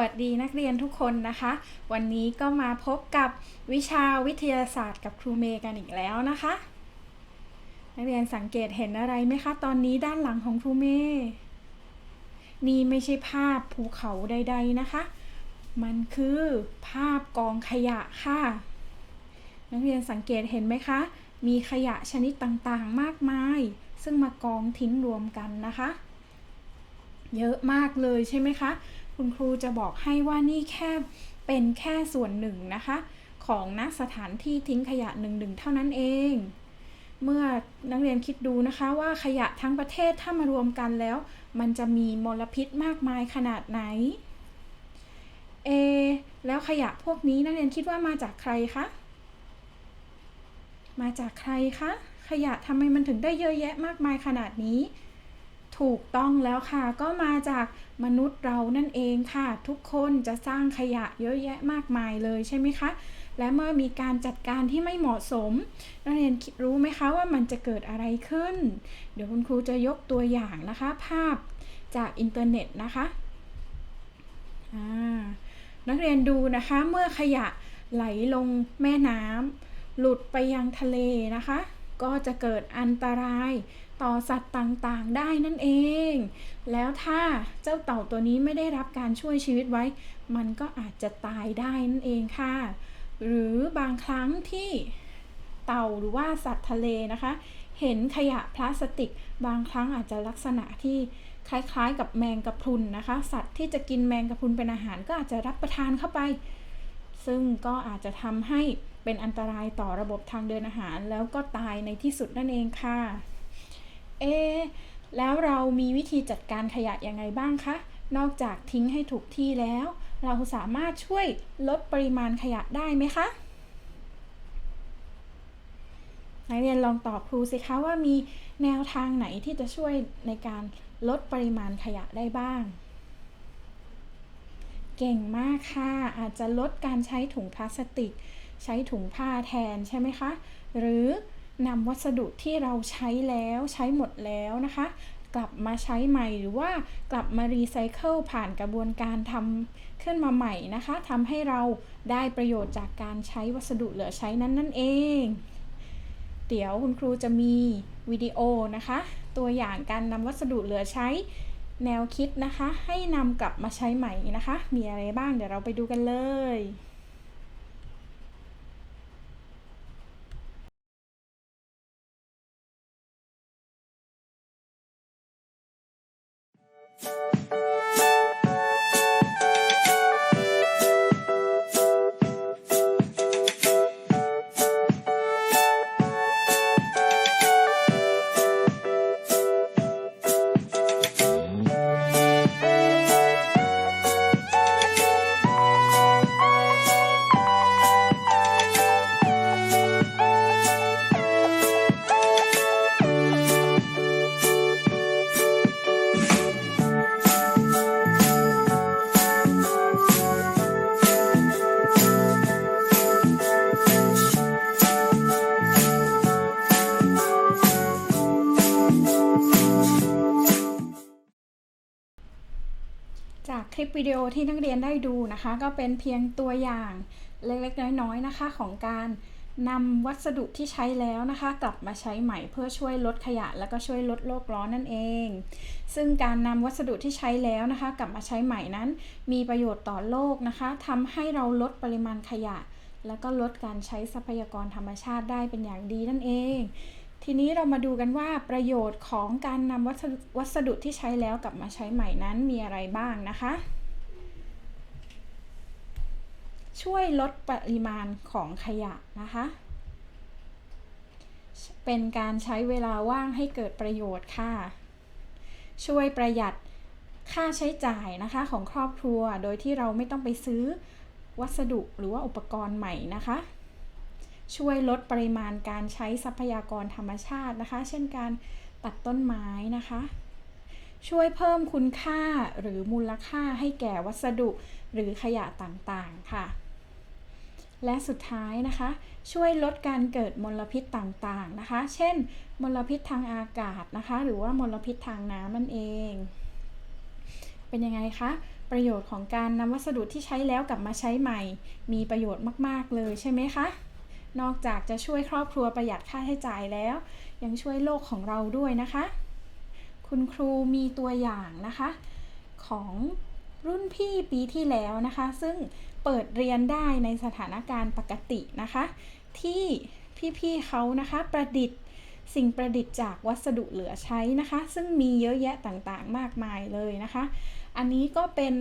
วัสดีนักเรียนทุกคนนะคะ วันนี้ก็มาพบกับวิชาวิทยาศาสตร์กับครูเมย์กันอีกแล้วนะคะ นักเรียนสังเกตเห็นอะไรไหมคะ ตอนนี้ด้านหลังของครูเมย์นี่ไม่ใช่ภาพภูเขาใด ๆนะคะ มันคือภาพกองขยะค่ะ นักเรียนสังเกตเห็นไหมคะ มีขยะชนิดต่างๆมากมาย ซึ่งมากองทิ้งรวมกันนะคะ เยอะมากเลยใช่ไหมคะ คุณครูจะบอกให้ว่านี่แค่เป็นแค่ส่วนหนึ่งนะคะ ของณสถานที่ทิ้งขยะหนึ่งหนึ่งเท่านั้นเอง เมื่อนักเรียนคิดดูนะคะว่าขยะทั้งประเทศถ้ามารวมกันแล้ว มันจะมีมลพิษมากมายขนาดไหนเอแล้วขยะพวกนี้นักเรียนคิดว่ามาจากใครคะ มาจากใครคะ ขยะทำไมมันถึงได้เยอะแยะมากมายขนาดนี้ ถูกต้องแล้วค่ะ ก็มาจากมนุษย์เรานั่นเองค่ะ ทุกคนจะสร้างขยะเยอะแยะมากมายเลยใช่ไหมคะ และเมื่อมีการจัดการที่ไม่เหมาะสม นักเรียนคิดรู้ไหมคะว่ามันจะเกิดอะไรขึ้น เดี๋ยวคุณครูจะยกตัวอย่างนะคะ ภาพจากอินเทอร์เน็ตนะคะนักเรียนดูนะคะเมื่อขยะไหลลงแม่น้ำหลุดไปยังทะเลนะคะ ก็จะเกิดอันตรายต่อสัตว์ต่างๆ ได้นั่นเอง แล้วถ้าเจ้าเต่าตัวนี้ไม่ได้รับการช่วยชีวิตไว้ มันก็อาจจะตายได้นั่นเองค่ะ หรือบางครั้งที่เต่าหรือว่าสัตว์ทะเลนะคะ เห็นขยะพลาสติก บางครั้งอาจจะลักษณะที่คล้ายๆ กับแมงกะพรุนนะคะ สัตว์ที่จะกินแมงกะพรุนเป็นอาหารก็อาจจะรับประทานเข้าไป ซึ่งก็อาจจะทำให้เป็นอันตรายต่อระบบทางเดินอาหาร แล้วก็ตายในที่สุดนั่นเองค่ะ เอ แล้วเรามีวิธีจัดการขยะยังไงบ้างคะ นอกจากทิ้งให้ถูกที่แล้ว เราสามารถช่วยลดปริมาณขยะได้ไหมคะนักเรียนลองตอบครูสิคะว่ามีแนวทางไหนที่จะช่วยในการลดปริมาณขยะได้บ้าง เก่งมากค่ะ อาจจะลดการใช้ถุงพลาสติก ใช้ถุงผ้าแทนใช่ไหมคะ หรือนำวัสดุที่เราใช้แล้วใช้หมดแล้วนะคะ กลับมาใช้ใหม่หรือว่ากลับมารีไซเคิลผ่านกระบวนการทำขึ้นมาใหม่นะคะทำให้เราได้ประโยชน์จากการใช้วัสดุเหลือใช้นั้นนั่นเอง เดี๋ยวคุณครูจะมีวิดีโอนะคะ ตัวอย่างการนำวัสดุเหลือใช้ แนวคิดนะคะ ให้นำกลับมาใช้ใหม่นะคะ มีอะไรบ้างเดี๋ยวเราไปดูกันเลย จากคลิปวิดีโอที่นักเรียนได้ดูนะคะ ก็เป็นเพียงตัวอย่างเล็กๆ น้อยๆ นะคะ ของการนำวัสดุที่ใช้แล้วนะคะ กลับมาใช้ใหม่เพื่อช่วยลดขยะ แล้วก็ช่วยลดโลกร้อนนั่นเอง ซึ่งการนำวัสดุที่ใช้แล้วนะคะ กลับมาใช้ใหม่นั้น มีประโยชน์ต่อโลกนะคะทำให้เราลดปริมาณขยะ แล้วก็ลดการใช้ทรัพยากรธรรมชาติได้เป็นอย่างดีนั่นเอง ทีนี้เรามาดูกันว่าประโยชน์ของการนำวัสดุที่ใช้แล้วกลับมาใช้ใหม่นั้นมีอะไรบ้างนะคะ ช่วยลดปริมาณของขยะนะคะ เป็นการใช้เวลาว่างให้เกิดประโยชน์ค่ะ ช่วยประหยัดค่าใช้จ่ายนะคะของครอบครัว โดยที่เราไม่ต้องไปซื้อวัสดุหรือว่าอุปกรณ์ใหม่นะคะ ช่วยลดปริมาณการใช้ทรัพยากรธรรมชาตินะคะ เช่นการตัดต้นไม้นะคะ ช่วยเพิ่มคุณค่าหรือมูลค่าให้แก่วัสดุหรือขยะต่างๆ ค่ะ และสุดท้ายนะคะ ช่วยลดการเกิดมลพิษต่างๆ นะคะ เช่น มลพิษทางอากาศนะคะ หรือว่ามลพิษทางน้ำนั่นเอง เป็นยังไงคะประโยชน์ของการนำวัสดุที่ใช้แล้วกลับมาใช้ใหม่ มีประโยชน์มาก ๆ เลยใช่ไหมคะ นอกจากจะช่วยครอบครัวประหยัดค่าใช้จ่ายแล้ว ยังช่วยโลกของเราด้วยนะคะ คุณครูมีตัวอย่างนะคะ ของรุ่นพี่ปีที่แล้วนะคะ ซึ่งเปิดเรียนได้ในสถานการณ์ปกตินะคะ ที่พี่ๆเขานะคะประดิษฐ์สิ่งประดิษฐ์จากวัสดุเหลือใช้นะคะ ซึ่งมีเยอะแยะต่างๆ มากมายเลยนะคะ อันนี้ก็เป็น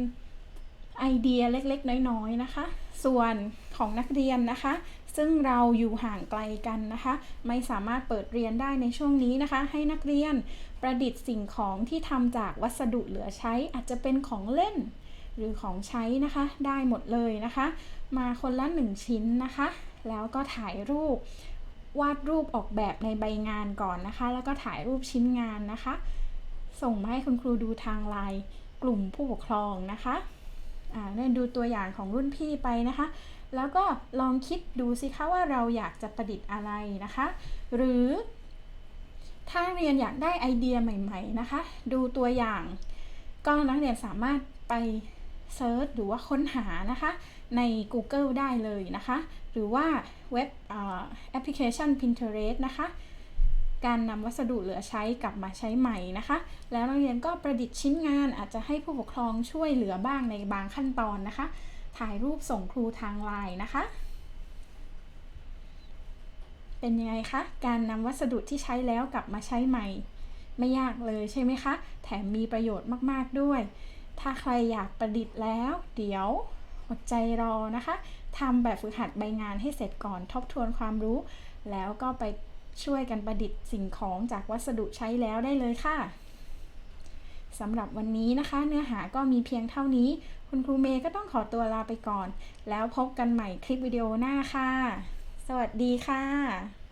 ไอเดียเล็กๆ น้อยๆนะคะ ส่วนของนักเรียนนะคะ ซึ่งเราอยู่ห่างไกลกันนะคะ ไม่สามารถเปิดเรียนได้ในช่วงนี้นะคะ ให้นักเรียนประดิษฐ์สิ่งของที่ทำจากวัสดุเหลือใช้ อาจจะเป็นของเล่น หรือของใช้นะคะ ได้หมดเลยนะคะ มาคนละหนึ่งชิ้นนะคะ แล้วก็ถ่ายรูป วาดรูปออกแบบในใบงานก่อนนะคะ แล้วก็ถ่ายรูปชิ้นงานนะคะ ส่งมาให้คุณครูดูทางไลน์กลุ่มผู้ปกครองนะคะ อ่าเนี่ยดูตัวอย่างของรุ่นพี่ไปนะคะ แล้วก็ลองคิดดูสิคะว่าเราอยากจะประดิษฐ์อะไรนะคะ หรือถ้าเรียนอยากได้ไอเดียใหม่ ๆ นะคะ ดูตัวอย่าง ก็นักเรียนสามารถไปเซิร์ชหรือว่าค้นหานะคะ ใน Google ได้เลยนะคะ หรือว่าเว็บแอปพลิเคชัน Pinterest นะคะ การนำวัสดุเหลือใช้กลับมาใช้ใหม่นะคะ แล้วนักเรียนก็ประดิษฐ์ชิ้นงานอาจจะให้ผู้ปกครองช่วยเหลือบ้างในบางขั้นตอนนะคะ ถ่ายรูปส่งครูทางไลน์นะคะ เป็นยังไงคะการนำวัสดุที่ใช้แล้วกลับมาใช้ใหม่ ไม่ยากเลยใช่ไหมคะ แถมมีประโยชน์มากๆด้วย ถ้าใครอยากประดิษฐ์แล้ว เดี๋ยวอดใจรอนะคะทำแบบฝึกหัดใบงานให้เสร็จก่อนทบทวนความรู้ แล้วก็ไป ช่วยกันประดิษฐ์สิ่งของจากวัสดุใช้แล้วได้เลยค่ะสำหรับวันนี้นะคะ เนื้อหาก็มีเพียงเท่านี้ คุณครูเมย์ก็ต้องขอตัวลาไปก่อน แล้วพบกันใหม่คลิปวิดีโอหน้าค่ะ สวัสดีค่ะ